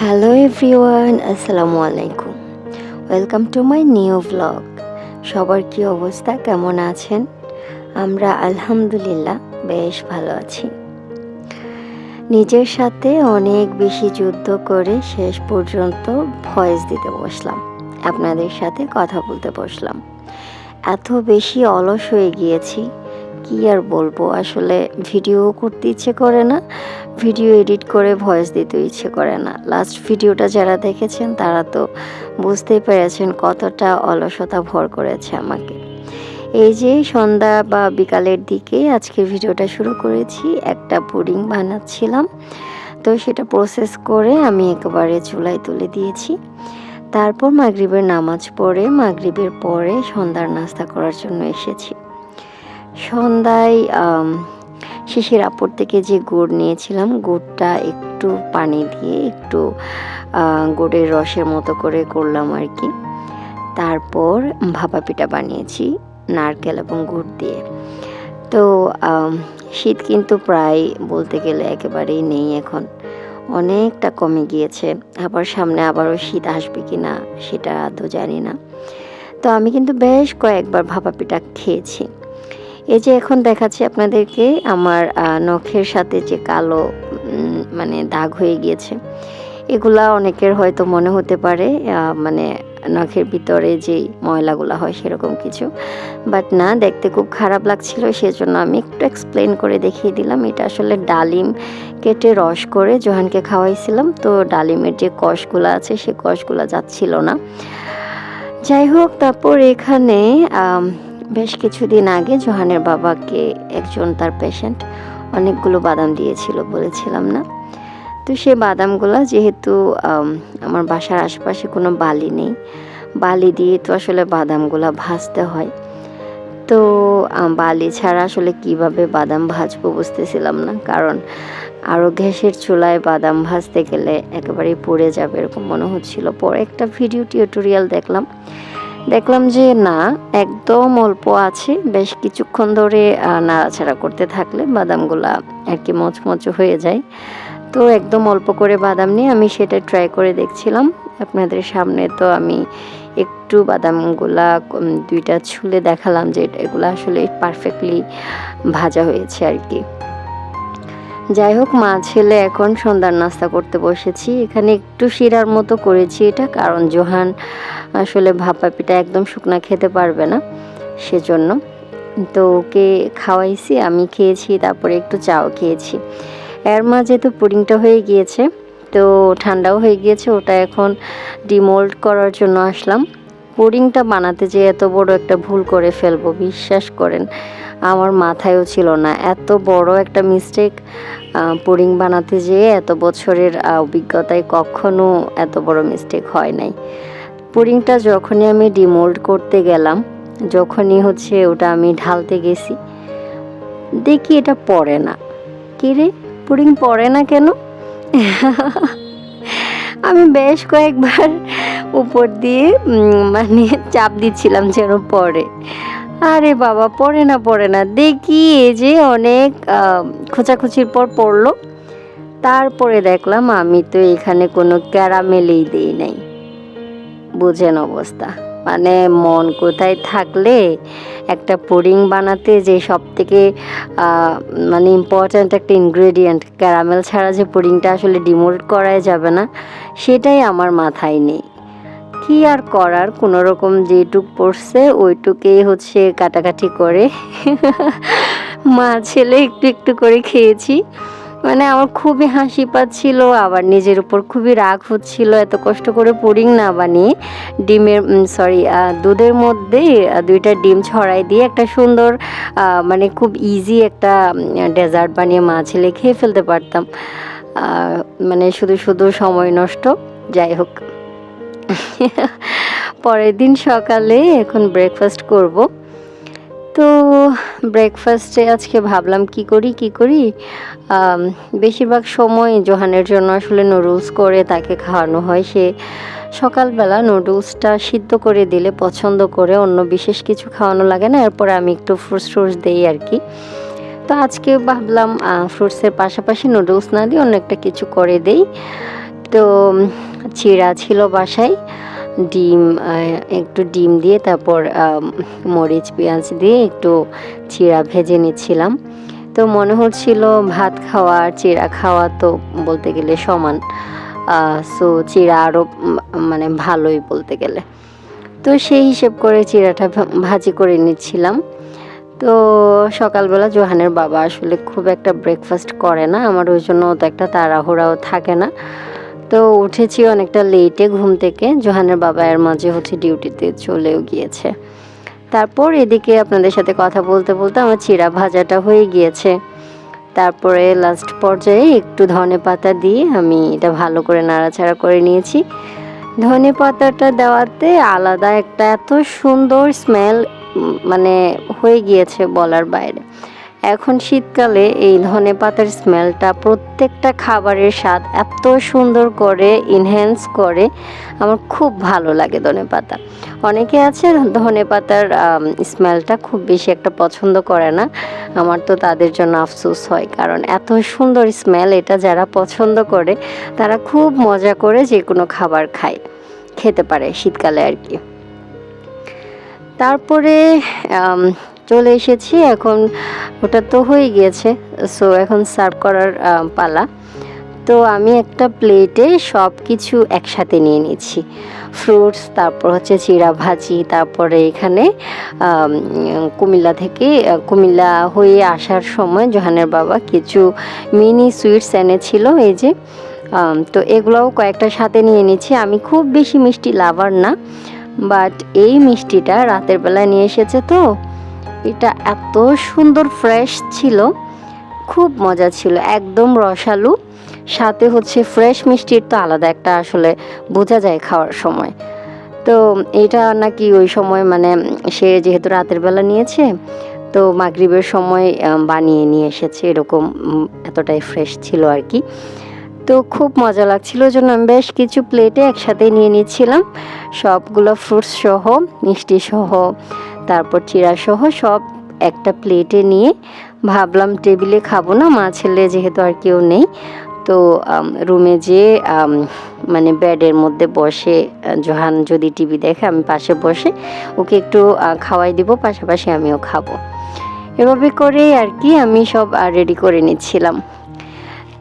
Hello everyone আসসালামু আলাইকুম welcome to my new blog সবার কি অবস্থা? কেমন আছেন? আমরা আলহামদুলিল্লাহ বেশ ভালো আছি। নিজের সাথে অনেক বেশি যুদ্ধ করে শেষ পর্যন্ত ভয়েস দিতে বসলাম। আপনাদের সাথে কথা বলতে বসলাম। এত বেশি অলস হয়ে গিয়েছি কি আর বলব? আসলে ভিডিও করতে ইচ্ছে করে না ভিডিও এডিট করে ভয়েস দিতে ইচ্ছে করে না। লাস্ট ভিডিওটা যারা দেখেছেন, তারা তো বুঝতেই পেরেছেন কতটা অলসতা ভর করেছে আমাকে। এই যে সন্ধ্যা বা বিকালের দিকে আজকে ভিডিওটা শুরু করেছি, একটা পুডিং বানাচ্ছিলাম। তো সেটা প্রসেস করে আমি একেবারে চুলায় তুলে দিয়েছি। তারপর মাগরিবের নামাজ পড়ে, মাগরিবের পরে সন্ধ্যার নাস্তা করার জন্য এসেছি। সন্ধ্যায় শিশির আপুর থেকে যে গুড় নিয়েছিলাম, গুড়টা একটু পানি দিয়ে একটু গুড়ের রসের মতো করে করলাম আর কি। তারপর ভাপা পিঠা বানিয়েছি, নারকেল এবং গুড় দিয়ে। তো শীত কিন্তু প্রায় বলতে গেলে একেবারেই নেই এখন। অনেকটা কমে গিয়েছে। আবার সামনে আবারও শীত আসবে কি না, সেটা তো জানি না। তো আমি কিন্তু বেশ কয়েকবার ভাপা পিঠা খেয়েছি। এই যে এখন দেখাচ্ছি আপনাদেরকে আমার নখের সাথে যে কালো মানে দাগ হয়ে গিয়েছে। এগুলা অনেকের হয়তো মনে হতে পারে মানে নখের ভিতরে যেই ময়লাগুলো হয় সেরকম কিছু। বাট না, দেখতে খুব খারাপ লাগছিল, সেজন্য আমি একটু এক্সপ্লেন করে দেখিয়ে দিলাম। এটা আসলে ডালিম কেটে রস করে জোহানকে খাওয়াইছিলাম। তো ডালিমের যে কষগুলো আছে, সে কষগুলো যাচ্ছিল না। যাই হোক, তারপর এখানে বেশ কিছুদিন আগে জোহানের বাবাকে একজন তার পেশেন্ট অনেকগুলো বাদাম দিয়েছিল বলেছিলাম না? তো সেই বাদামগুলো যেহেতু আমার বাসার আশেপাশে কোনো বালি নেই, বালি দিয়ে তো আসলে বাদামগুলো ভাজতে হয়। তো বালি ছাড়া আসলে কীভাবে বাদাম ভাজবো বুঝতেছিলাম না, কারণ আরও গ্যাসের চুলায় বাদাম ভাজতে গেলে একেবারেই পড়ে যাবে এরকম মনে হচ্ছিল। পরে একটা ভিডিও টিউটোরিয়াল দেখলাম দেখলাম যে না, একদম অল্প আছে। বেশ কিছুক্ষণ ধরে নাড়াচাড়া করতে থাকলে বাদামগুলা আর কি মচমচ হয়ে যায়। তো একদম অল্প করে বাদাম নিয়ে আমি সেটা ট্রাই করে দেখছিলাম। আপনাদের সামনে তো আমি একটু বাদামগুলা দুইটা ছুলে দেখালাম যে এগুলো আসলে পারফেক্টলি ভাজা হয়েছে আর কি। যাই হোক, মা ছেলে এখন সন্ধ্যার নাস্তা করতে বসেছি। এখানে একটু শিরার মতো করেছি এটা। কারণ জোহান আসলে ভাপা পিঠা একদম শুকনা খেতে পারবে না, সেজন্য। তো ওকে খাওয়াইছি, আমি খেয়েছি, তারপরে একটু চাও খেয়েছি। এর মাঝে তো পুডিংটা হয়ে গিয়েছে, তো ঠান্ডাও হয়ে গিয়েছে, ওটা এখন ডিমোল্ড করার জন্য আসলাম। পুডিংটা বানাতে যে এত বড় একটা ভুল করে ফেলব, বিশ্বাস করেন, আমার মাথায়ও ছিল না। এত বড় একটা মিস্টেক পুডিং বানাতে যেয়ে এত বছরের অভিজ্ঞতায় কখনো এত বড় মিস্টেক হয় নাই। পুডিংটা যখনই আমি ডিমোল্ড করতে গেলাম, যখনই হচ্ছে ওটা আমি ঢালতে গেছি, দেখি এটা পড়ে না। কি রে? পুডিং পড়ে না কেন? আমি বেশ কয়েকবার উপর দিয়ে মানে চাপ দিচ্ছিলাম যেন পড়ে। আরে বাবা, পড়ে না পড়ে না। দেখি এই যে অনেক খোঁচাখুচির পর পড়ল। তারপরে দেখলাম আমি তো এখানে কোনো ক্যারামেলই দিই নাই। বুঝেন অবস্থা। মানে মন কোথায় থাকলে একটা পুডিং বানাতে যে সব থেকে মানে ইম্পর্ট্যান্ট একটা ইনগ্রেডিয়েন্ট ক্যারামেল ছাড়া যে পুডিংটা আসলে ডিমোল্ড করাই যাবে না, সেটাই আমার মাথায় নেই। কি আর করার? কোনো রকম যেটুক পড়ছে, ওইটুকেই হচ্ছে কাটাকাটি করে। মা, ছেলে, একটু একটু করে খেয়েছি। মানে আমার খুবই হাসি পাচ্ছিল, আবার নিজের উপর খুবই রাগ হচ্ছিল, এত কষ্ট করে পুডিং না বানিয়ে ডিমের সরি দুধের মধ্যে দুইটা ডিম ছড়াই দিয়ে একটা সুন্দর মানে খুব ইজি একটা ডেজার্ট বানিয়ে মা ছেলে খেয়ে ফেলতে পারতাম। মানে শুধু শুধু সময় নষ্ট, যাই হোক। পরের দিন সকালে এখন ব্রেকফাস্ট করব। তো ব্রেকফাস্টে আজকে ভাবলাম কি করি কি করি? বেশিরভাগ সময় জোহানের জন্য আসলে নুডলস করে তাকে খাওয়ানো হয়। সে সকালবেলা নুডলসটা সিদ্ধ করে দিলে, পছন্দ করে, অন্য বিশেষ কিছু খাওয়ানো লাগে না, এরপরে আমি একটু ফ্রুটস ট্রুটস দিই আর কি। তো আজকে ভাবলাম ফ্রুটসের পাশাপাশি নুডলস না দিয়ে অন্য একটা কিছু করে দেই। তো চিড়া ছিল বাসায়। ডিম একটু ডিম দিয়ে তারপর মরিচ, পেঁয়াজ দিয়ে একটু চিড়া ভেজে নিচ্ছিলাম। তো মনে হচ্ছিল ভাত খাওয়া আর চিড়া খাওয়া তো বলতে গেলে সমান। সো চিড়া আরও মানে ভালোই বলতে গেলে। তো সেই হিসেব করে চিড়াটা ভা- ভাজি করে নিচ্ছিলাম। তো সকালবেলা জোহানের বাবা আসলে খুব একটা ব্রেকফাস্ট করে না। আমার ওই জন্য তো একটা তাড়াহুড়াও থাকে না। তো উঠেছি অনেকটা লেটে ঘুম থেকে। জোহানের বাবা এর মাঝে হচ্ছে ডিউটিতে চলেও গিয়েছে। তারপর এদিকে আপনাদের সাথে কথা বলতে বলতে আমার চিড়া ভাজাটা হয়ে গিয়েছে। তারপরে লাস্ট পর্যায়ে একটু ধনে পাতা দিয়ে আমি এটা ভালো করে নাড়াচাড়া করে নিয়েছি। ধনে পাতাটা দেওয়াতে আলাদা একটা এত সুন্দর স্মেল মানে হয়ে গিয়েছে বলার বাইরে। এখন শীতকালে এই ধনে পাতার স্মেলটা প্রত্যেকটা খাবারের স্বাদ এত সুন্দর করে ইনহ্যান্স করে, আমার খুব ভালো লাগে ধনে পাতা। অনেকে আছে ধনে পাতার স্মেলটা খুব বেশি একটা পছন্দ করে না। আমার তো তাদের জন্য আফসোস হয়, কারণ এত সুন্দর স্মেল এটা যারা পছন্দ করে, তারা খুব মজা করে যে কোনো খাবার খায়, খেতে পারে শীতকালে আর কি। তারপরে চলে এসেছি, এখন ওটা তো হয়ে গিয়েছে। সো এখন সার্ভ করার পালা। তো আমি একটা প্লেটে সব কিছু একসাথে নিয়ে নিচ্ছি। ফ্রুটস তারপর হচ্ছে চিড়া ভাজি, তারপরে এখানে কুমিল্লা থেকে কুমিল্লা হয়ে আসার সময় জোহানের বাবা কিছু মিনি সুইটস এনেছিল, এই যে তো এগুলোও কয়েকটা সাথে নিয়ে নিচ্ছি। আমি খুব বেশি মিষ্টি লাভার না বাট এই মিষ্টিটা রাতের বেলায় নিয়ে এসেছে তো। এটা এত সুন্দর ফ্রেশ ছিল। খুব মজা ছিল, একদম রসালো। সাথে হচ্ছে ফ্রেশ মিষ্টির তো আলাদা একটা আসলে বোঝা যায় খাওয়ার সময়। তো এটা নাকি ওই সময় মানে সে যেহেতু রাতের বেলা নিয়েছে, তো মাগরিবের সময় বানিয়ে নিয়ে এসেছে, এরকম এতটাই ফ্রেশ ছিল আর কি। তো খুব মজা লাগছিল জন্য আমি বেশ কিছু প্লেটে একসাথে নিয়ে নিচ্ছিলাম। সবগুলো ফ্রুটস সহ, মিষ্টি সহ তারপর চিড়া সহ সব একটা প্লেটে নিয়ে ভাবলাম টেবিলে খাব না মা ছেলে যেহেতু আর কেউ নেই। তো রুমে আম, মানে বেডের মধ্যে বসে জোহান যদি টিভি দেখে আমি পাশে বসে ওকে একটু খাওয়াই দিব পাশাপাশি আমিও খাব। এভাবে করে আর কি আমি সব রেডি করে নিচ্ছিলাম।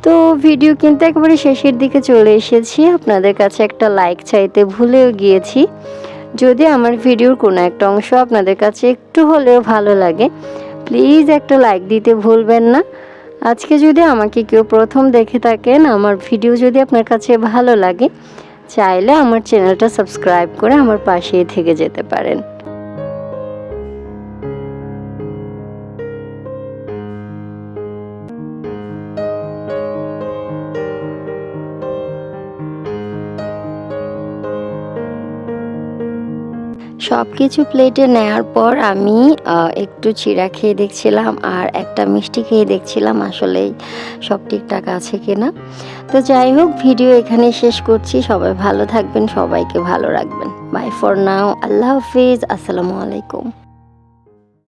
তো ভিডিও কিন্তু একেবারে শেষের দিকে চলে এসেছি। আপনাদের কাছে একটা লাইক চাইতে ভুলেও গিয়েছি। যদি আমার ভিডিওর কোনো একটা অংশ আপনাদের কাছে একটু হলেও ভালো লাগে প্লিজ একটা লাইক দিতে ভুলবেন না। আজকে যদি আমাকে কেউ প্রথম দেখে থাকেন, আমার ভিডিও যদি আপনার কাছে ভালো লাগে, চাইলে আমার চ্যানেলটা সাবস্ক্রাইব করে আমার পাশেই থেকে যেতে পারেন। কিছু প্লেটে নেওয়ার পর আমি একটু চিড়া খেয়ে দেখছিলাম আর একটা মিষ্টি খেয়ে দেখছিলাম আসলেই সব ঠিকঠাক আছে কিনা। তো যাই হোক ভিডিও এখানে শেষ করছি। সবাই ভালো থাকবেন, সবাইকে ভালো রাখবেন। বাই ফর নাও আল্লাহ হাফিজ, আসসালামু আলাইকুম।